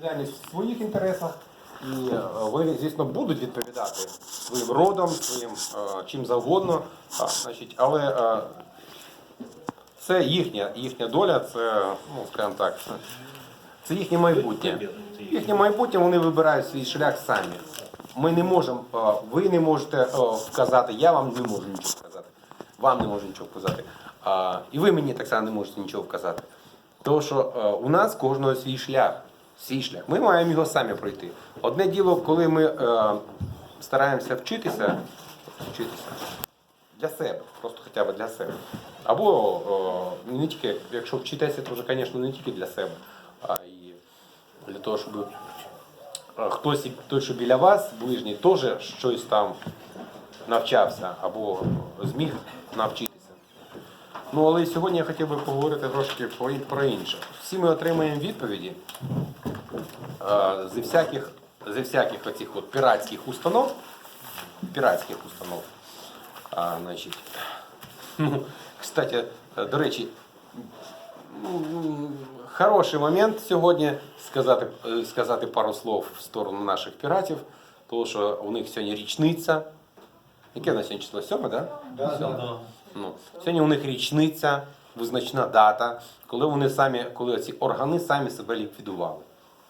відповідальність в своїх інтересах, і е, вони, звісно, будуть відповідати своїм родом, своїм е, чим завгодно. Значить, але е, це їхня, їхня доля, це, ну, скажімо так, це їхнє майбутнє. Їхнє майбутнє вони вибирають свій шлях самі. Ми не можемо, ви не можете вказати, я вам не можу нічого вказати. Вам не можу нічого вказати. І ви мені так само не можете нічого вказати. Тому що у нас кожного свій шлях. Свій шлях. Ми маємо його самі пройти. Одне діло, коли ми е, стараємося вчитися, вчитися для себе, просто хоча б для себе. Або е, не тільки, якщо вчитися, то вже, звісно, не тільки для себе, а і для того, щоб е, хтось, той, що біля вас, ближній, теж щось там навчався або зміг навчитися. Ну, але сьогодні я хотів би поговорити трошки про, інше. Всі ми отримаємо відповіді зі всяких, зі всяких оцих от піратських установ, піратських установ. А, значить, ну, кстати, е, до речі, ну, хороший момент сьогодні сказати, е, сказати пару слов в сторону наших піратів, тому що у них сьогодні річниця. Яке на сьогодні число? Сьоме, так? Да? Сьоме. Ну, сьогодні у них річниця, визначна дата, коли вони самі, коли ці органи самі себе ліквідували.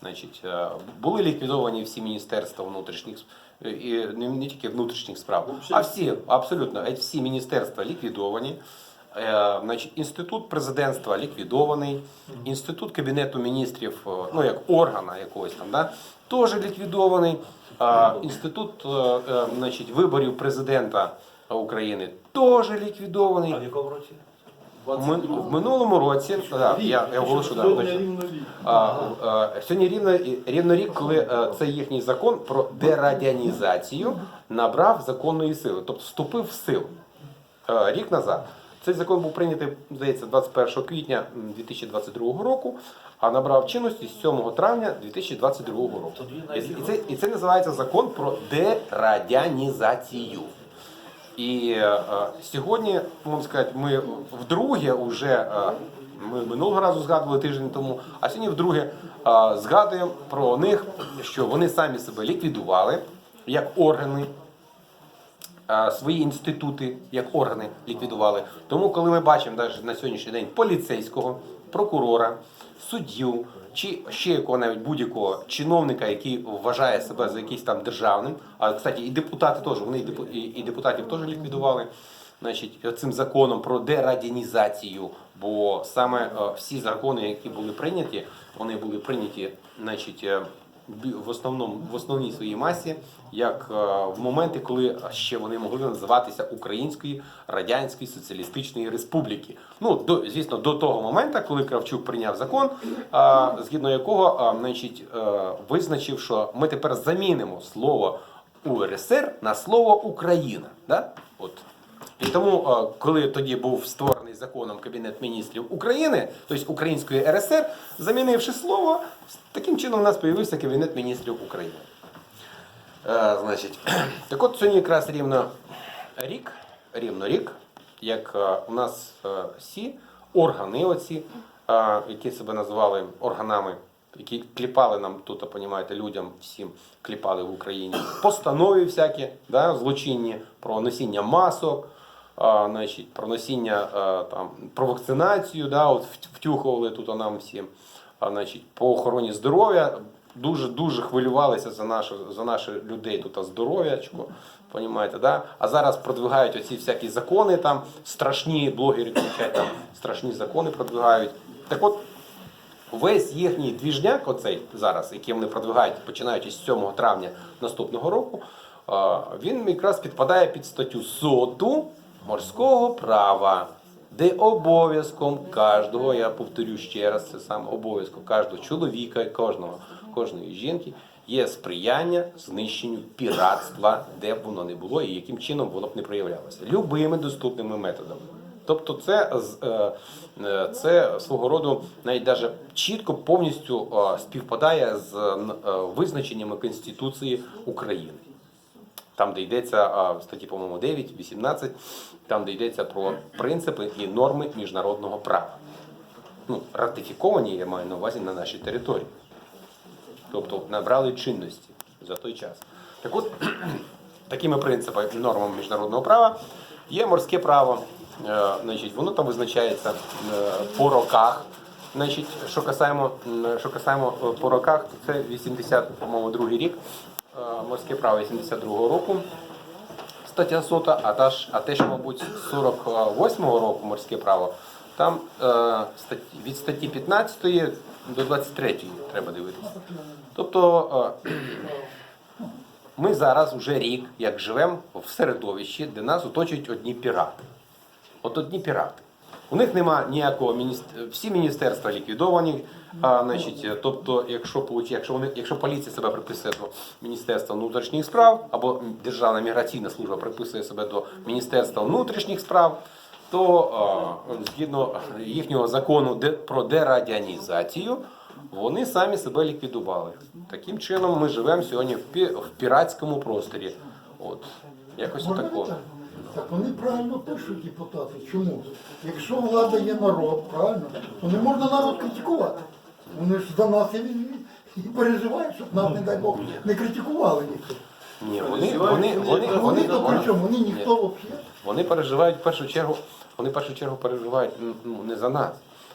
Значить, е, були ліквідовані всі міністерства внутрішніх е, і не, тільки внутрішніх справ, а всі, абсолютно, всі міністерства ліквідовані. Е, Значить, інститут президентства ліквідований, інститут кабінету міністрів, е, ну як органа якогось там, да, теж ліквідований. Інститут е, е, значить, виборів президента України теж ліквідований. А в якому році? В минулому році, да, я, я оголошу, да, точно. А, а, сьогодні рівно, рівно рік, коли е, цей їхній закон про дерадянізацію набрав законної сили, тобто вступив в силу Е, рік назад. Цей закон був прийнятий, здається, 21 квітня 2022 року, а набрав чинності з 7 травня 2022 року. І, це, і це називається закон про дерадянізацію. І е, сьогодні, можна сказати, ми вдруге вже, е, ми минулого разу згадували тиждень тому, а сьогодні вдруге е, згадуємо про них, що вони самі себе ліквідували як органи, свої інститути як органи ліквідували. Тому, коли ми бачимо навіть на сьогоднішній день поліцейського, прокурора, суддю чи ще якого навіть будь-якого чиновника, який вважає себе за якийсь там державним, а кстати, і депутати теж вони і депутатів теж ліквідували. Значить, цим законом про дерадянізацію, бо саме е, всі закони, які були прийняті, вони були прийняті, значить, е, в основному в основній своїй масі, як е, в моменти, коли ще вони могли називатися Української Радянської Соціалістичної Республіки. Ну до звісно, до того моменту, коли Кравчук прийняв закон, е, згідно якого е, значить, визначив, що ми тепер замінимо слово УРСР на слово Україна. Да? От. І тому, коли тоді був створений законом Кабінет міністрів України, тобто Української РСР, замінивши слово, таким чином у нас з'явився Кабінет міністрів України. Е, значить, так от сьогодні якраз рівно рік, рівно рік, як е, у нас е, всі органи, оці, е, які себе називали органами, які кліпали нам тут, понімаєте, людям всім кліпали в Україні, постанови всякі, да, злочинні про носіння масок, значить, про носіння там, про вакцинацію, да, от втюхували тут нам всім. А, значить, по охороні здоров'я дуже дуже хвилювалися за наше, за наших людей тут здоров'ячко. Понімаєте, да? А зараз продвигають оці всякі закони, там страшні блогери кричать, там страшні закони продвигають. Так от весь їхній двіжняк, оцей зараз, який вони продвигають, починаючи з 7 травня наступного року, він якраз підпадає під статтю соту морського права, де обов'язком кожного, я повторю ще раз, це саме обов'язком кожного чоловіка, кожного, кожної жінки є сприяння знищенню піратства, де б воно не було і яким чином воно б не проявлялося. Любими доступними методами. Тобто це, е, е, це свого роду навіть даже чітко повністю е, співпадає з визначеннями Конституції України. Там, де йдеться в статті, по-моєму, 9, 18, там, де йдеться про принципи і норми міжнародного права. Ну, ратифіковані, я маю на увазі на нашій території. тобто набрали чинності за той час. Так от, такими принципами і нормами міжнародного права є морське право. Е, Значить, воно там визначається е, по роках. Значить, що касаємо, що касаємо е, по роках, то це 80, по-моєму, другий рік. Е, Морське право 82-го року. Стаття сота, а, те, що, мабуть, з 48-го року морське право, там е, від статті 15 до 23 треба дивитися. Тобто е, ми зараз вже рік, як живемо в середовищі, де нас оточують одні пірати. От одні пірати. У них нема ніякого міністр... всі міністерства ліквідовані. А, значить, тобто, якщо якщо вони, якщо поліція себе приписує до Міністерства внутрішніх справ або Державна міграційна служба приписує себе до Міністерства внутрішніх справ, то а, згідно їхнього закону де- про дерадіанізацію, вони самі себе ліквідували. Таким чином, ми живемо сьогодні в, пі... в піратському просторі. От якось отако. Так? Вони правильно пишуть депутати. Чому? Якщо влада є народ, правильно, то не можна народ критикувати. Вони ж за нас і, переживають, щоб нас, не дай Бог, не критикували ніхто. Ні, вони, вони, вони, вони, вони? Вони ніхто взагалі. вони переживають в першу чергу, вони в першу чергу переживають ну, не за нас.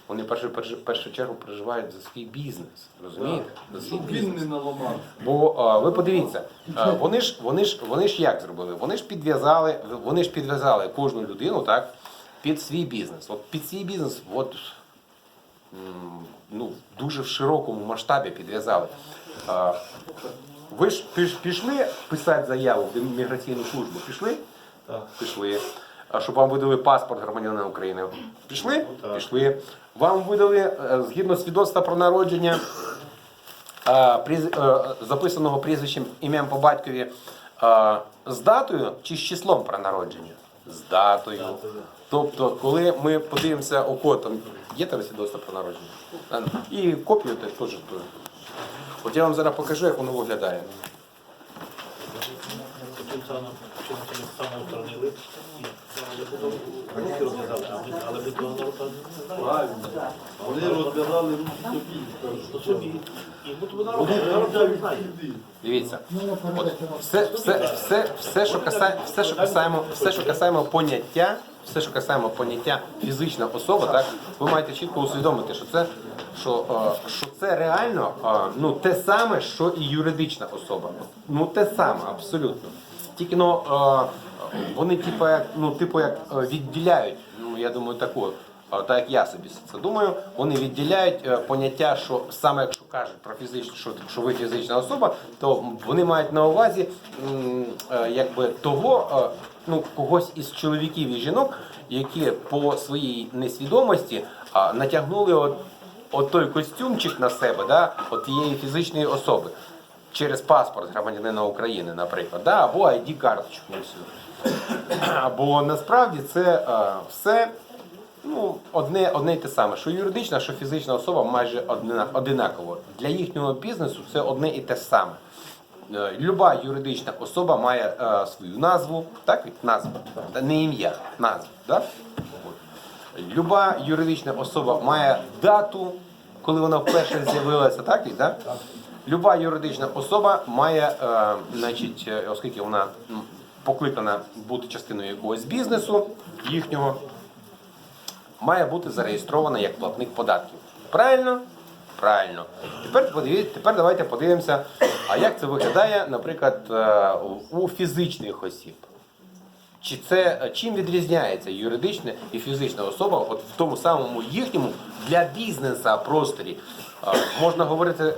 Вони в першу, першу, першу чергу переживають за свій бізнес. Розумієте? За свій Щоб він бізнес. не наламав. Бо а, ви подивіться, а, вони ж вони ж вони ж як зробили? Вони ж підв'язали, вони ж підв'язали кожну людину так під свій бізнес. От під свій бізнес, от м, ну дуже в широкому масштабі підв'язали. А, ви ж піш- пішли писати заяву в міграційну службу? Пішли? Так. Пішли. А щоб вам видали паспорт громадянина України? Пішли? Пішли. Вам видали е, згідно свідоцтва про народження е, е, записаного прізвищем ім'ям по батькові з датою чи з числом про народження? З датою. Тобто, коли ми подивимося око, там є тебе свідоцтво про народження? І копію теж теж. От я вам зараз покажу, як воно виглядає. Тим розв'язали, але ви того народу не. Правильно. Вони розв'язали руки собі. То собі. І от ви народ, народ не знає. Дивіться. Ну, От все, все, все, все, що касає, все, що касаємо, все, що касаємо поняття, все, що касаємо поняття фізична особа, так ви маєте чітко усвідомити, що це, що, е, що це реально е, ну, те саме, що і юридична особа. Ну те саме, абсолютно. Тільки ну, е, вони типу, як, ну, типу, як е, відділяють, ну я думаю, таку. Так як я собі це думаю, вони відділяють е, поняття, що саме якщо кажуть про фізичну, що, що ви фізична особа, то вони мають на увазі е, якби того, ну когось із чоловіків і жінок, які по своїй несвідомості натягнули от, от той костюмчик на себе, да, от тієї фізичної особи через паспорт громадянина України, наприклад, да, або ID карточку. Або насправді це е, все ну, одне, одне й те саме, що юридична, що фізична особа майже одинаково. Для їхнього бізнесу це одне і те саме. Е, Люба юридична особа має е, свою назву, так? Назву, не ім'я, назву. Да? Люба юридична особа має дату, коли вона вперше з'явилася, так? Да? Люба юридична особа має, е, значить, е, оскільки вона покликана бути частиною якогось бізнесу їхнього, має бути зареєстрована як платник податків. Правильно? Правильно. Тепер тепер давайте подивимося, а як це виглядає, наприклад, е, у фізичних осіб. Чи це чим відрізняється юридична і фізична особа от в тому самому їхньому для бізнеса просторі? Можна говорити, е,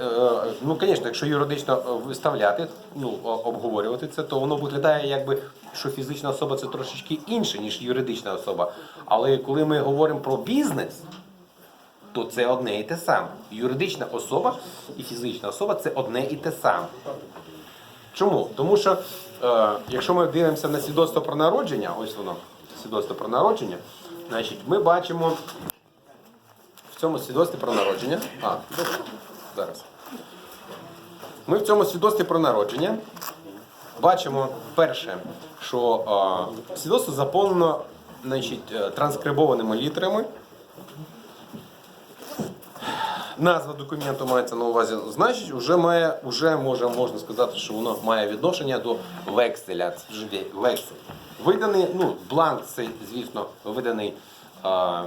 ну звісно, якщо юридично е, виставляти, ну обговорювати це, то воно виглядає якби що фізична особа це трошечки інше, ніж юридична особа. Але коли ми говоримо про бізнес, то це одне і те саме. Юридична особа і фізична особа це одне і те саме. Чому? Тому що е, якщо ми дивимося на свідоцтво про народження, ось воно, свідоцтво про народження, значить ми бачимо в цьому свідоцтві про народження. А, зараз. Ми в цьому свідоцтві про народження бачимо перше, що е, свідоцтво заповнено значить, е, транскрибованими літерами. назва документу мається на увазі, значить, вже має, вже може, можна сказати, що воно має відношення до векселя. Це вексель. Виданий, ну, бланк цей, звісно, виданий а,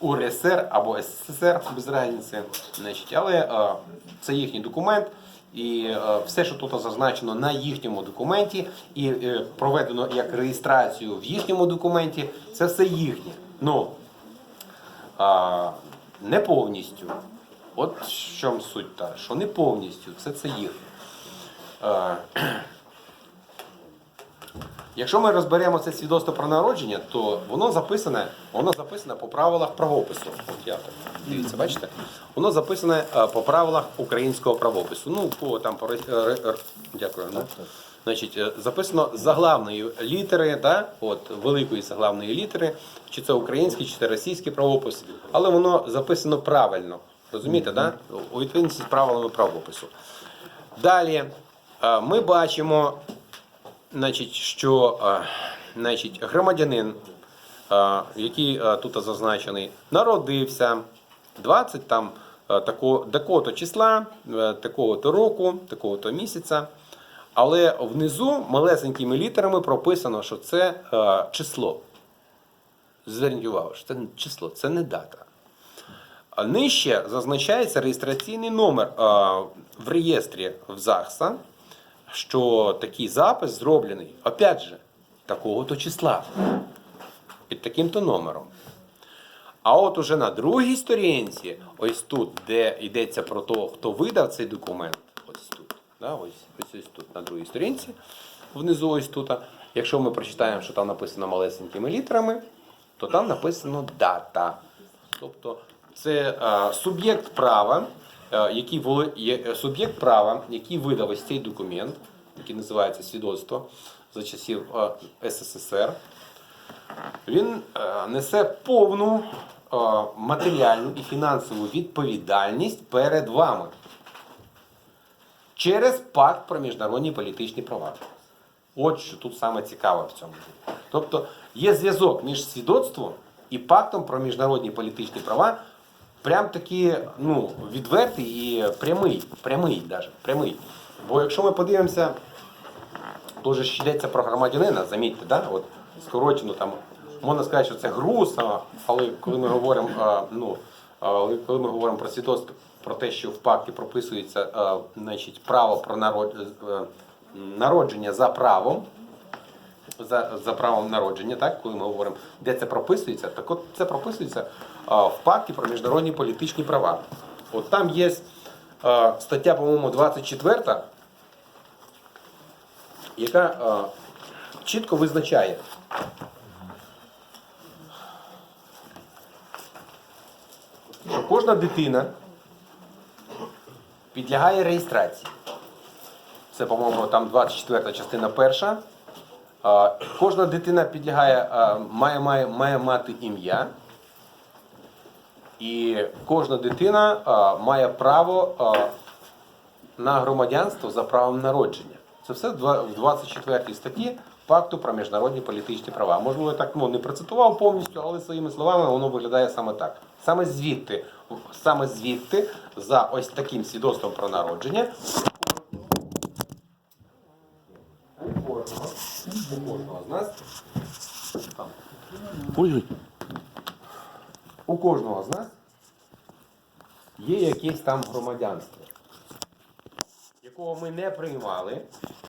УРСР або СССР без різниці. Значить, але це їхній документ. І е, все, що тут зазначено на їхньому документі, і е, проведено як реєстрацію в їхньому документі, це все їхнє. Ну, а, не повністю. От в чому суть та, що не повністю, все це їх. Якщо ми розберемо це свідоцтво про народження, то воно записане, воно записане по правилах правопису. От я так. Дивіться, бачите? Воно записане е, по правилах українського правопису. Ну, по там по дякую. Ну, значить, е, записано заглавної літери, да? От великої заглавної літери, чи це український, чи це російський правопис, але воно записано правильно. Розумієте, да? У відповідності з правилами правопису. Далі е, ми бачимо Значить, що е, значить, громадянин, е, який е, тут зазначений, народився 20 там такого-то числа, такого-то року, такого-то місяця. Але внизу малесенькими літерами прописано, що це е, число. Зверніть увагу, що це число, це не дата. Нижче зазначається реєстраційний номер е, в реєстрі в ЗАГСа, що такий запис зроблений, опять же, такого-то числа, під таким-то номером. А от уже на другій сторінці, ось тут, де йдеться про того, хто видав цей документ, ось тут, да, ось, ось, ось тут, на другій сторінці, внизу ось тут. Якщо ми прочитаємо, що там написано малесенькими літерами, то там написано дата. Тобто це е, суб'єкт права, який воли- є, е, суб'єкт права, який видав ось цей документ, який називається свідоцтво за часів е, СССР. Він е, несе повну е, матеріальну і фінансову відповідальність перед вами через пакт про міжнародні політичні права. От що тут саме цікаве в цьому. Тобто є зв'язок між свідоцтвом і пактом про міжнародні політичні права, прям таки ну, відвертий і прямий, прямий даже, прямий. Бо якщо ми подивимося, дуже ж йдеться про громадянина, замітьте, да? От, скорочено там, можна сказати, що це груз, але коли ми говоримо, ну, коли ми говоримо про свідоцтво, про те, що в пакті прописується значить, право про е, народження за правом, за, за правом народження, так, коли ми говоримо, де це прописується, так от це прописується в пакті про міжнародні політичні права. От там є стаття, по-моєму, 24, яка чітко визначає. Що кожна дитина підлягає реєстрації. Це, по-моєму, там 24 частина перша. Кожна дитина підлягає, має, має, має мати ім'я. І кожна дитина а, має право а, на громадянство за правом народження. Це все в два- в 24 статті Пакту про міжнародні політичні права. Можливо, я так ну, не процитував повністю, але своїми словами воно виглядає саме так. Саме звідти, саме звідти, за ось таким свідоцтвом про народження. У кожного, з нас там, кожного з нас є якесь там громадянство, якого ми не приймали,